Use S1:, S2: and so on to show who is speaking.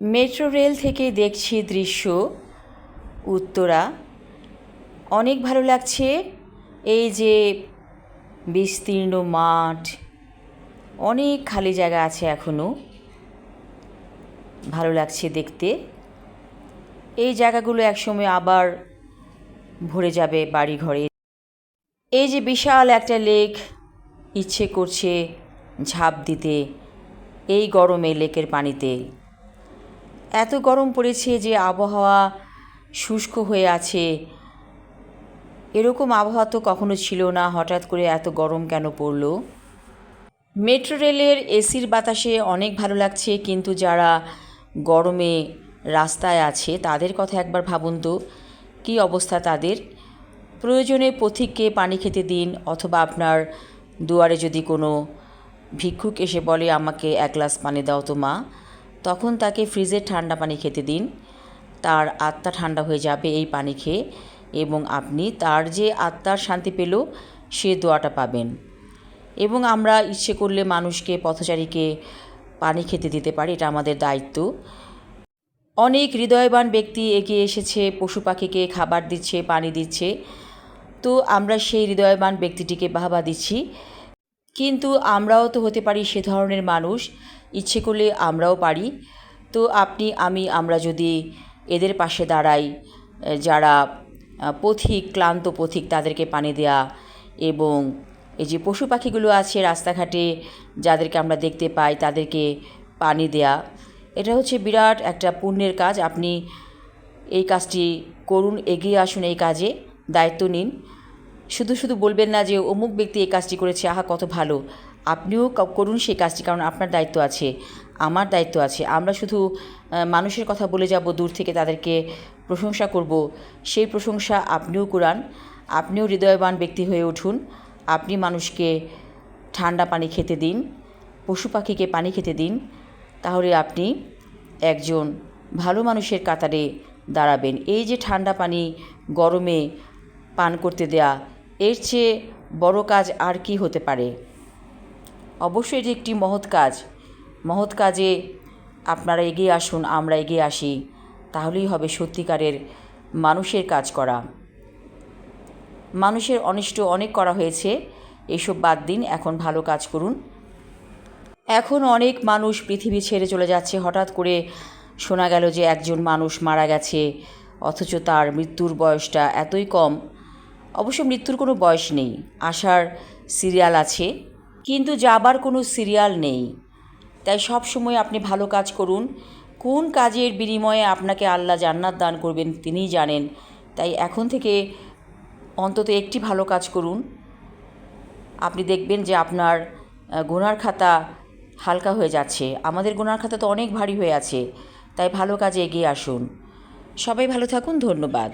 S1: Metro rail থেকে দেখছি দৃশ্য, উত্তরা। অনেক ভালো লাগছে। এই যে বিস্তীর্ণ মাঠ, অনেক খালি জায়গা আছে এখনও ভালো লাগছে দেখতে। এই জায়গাগুলো একসময় আবার ভরে যাবে বাড়ি ঘরে এই যে বিশাল একটা লেক, ইচ্ছে করছে ঝাঁপ দিতে। এই গরমে লেকের পানিতে। এত গরম পড়েছে যে আবহাওয়া শুষ্ক হয়ে আছে। এরকম আবহাওয়া তো কখনো ছিল না, হঠাৎ করে এত গরম কেন পড়ল? মেট্রো রেলের এসির বাতাসে অনেক ভালো লাগছে, কিন্তু যারা গরমে রাস্তায় আছে তাদের কথা একবার ভাবুন তো, কী অবস্থা তাদের? প্রয়োজনে পথিককে পানি খেতে দিন, অথবা আপনার দুয়ারে যদি কোনো ভিক্ষুক এসে বলে, আমাকে এক গ্লাস পানি দাও তো মা। তখন তাকে ফ্রিজের ঠান্ডা পানি খেতে দিন। তার আত্মা ঠান্ডা হয়ে যাবে এই পানি খেয়ে এবং আপনি তার যে আত্মার শান্তি পেল, সে দোয়াটা পাবেন। এবং আমরা ইচ্ছে করলে মানুষকে, পথচারীকে পানি খেতে দিতে পারি, এটা আমাদের দায়িত্ব। অনেক হৃদয়বান ব্যক্তি এগিয়ে এসেছে, পশু পাখিকে খাবার দিচ্ছে, পানি দিচ্ছে। তো আমরা সেই হৃদয়বান ব্যক্তিটিকে বাহবা দিচ্ছি। কিন্তু আমরাও তো হতে পারি সে ধরনের মানুষ। ইচ্ছে করলে আমরাও পারি। তো আপনি, আমি, আমরা যদি এদের পাশে দাঁড়াই যারা পথিক, ক্লান্ত পথিক, তাদেরকে পানি দেয়া এবং এই যে পশু পাখিগুলো আছে রাস্তাঘাটে, যাদেরকে আমরা দেখতে পাই, তাদেরকে পানি দেয়া, এটা হচ্ছে বিরাট একটা পুণ্যের কাজ। আপনি এই কাজটি করুন, এগিয়ে আসুন এই কাজে, দায়িত্ব নিন। শুধু শুধু বলবেন না যে অমুক ব্যক্তি এই কাজটি করেছে, আহা, কত ভালো। আপনিও করুন সেই কাজটি, কারণ আপনার দায়িত্ব আছে, আমার দায়িত্ব আছে। আমরা শুধু মানুষের কথা বলে যাব, দূর থেকে তাদেরকে প্রশংসা করব। সেই প্রশংসা আপনিও কুরান আপনিও হৃদয়বান ব্যক্তি হয়ে উঠুন। আপনি মানুষকে ঠান্ডা পানি খেতে দিন, পশু পাখিকে পানি খেতে দিন। তাহলে আপনি একজন ভালো মানুষের কাতারে দাঁড়াবেন। এই যে ঠান্ডা পানি গরমে পান করতে দেয়া এর চেয়ে বড় কাজ আর কি হতে পারে? অবশ্যই এটি একটি মহৎ কাজ। মহৎ কাজে আপনারা এগিয়ে আসুন, আমরা এগিয়ে আসি। তাহলেই হবে সত্যিকারের মানুষের কাজ করা। মানুষের অনিষ্ট অনেক করা হয়েছে, এসব বাদ দিন, এখন ভালো কাজ করুন। এখন অনেক মানুষ পৃথিবী ছেড়ে চলে যাচ্ছে। হঠাৎ করে শোনা গেল যে একজন মানুষ মারা গেছে, অথচ তার মৃত্যুর বয়সটা এতই কম। অবশ্য মৃত্যুর কোনো বয়স নেই। আসার সিরিয়াল আছে, কিন্তু যাবার কোনো সিরিয়াল নেই। তাই সব সময় আপনি ভালো কাজ করুন। কোন কাজের বিনিময়ে আপনাকে আল্লাহ জান্নাত দান করবেন তিনিই জানেন। তাই এখন থেকে অন্তত একটি ভালো কাজ করুন। আপনি দেখবেন যে আপনার গোনার খাতা হালকা হয়ে যাচ্ছে। আমাদের গোনার খাতা তো অনেক ভারী হয়ে আছে। তাই ভালো কাজে এগিয়ে আসুন। সবাই ভালো থাকুন, ধন্যবাদ।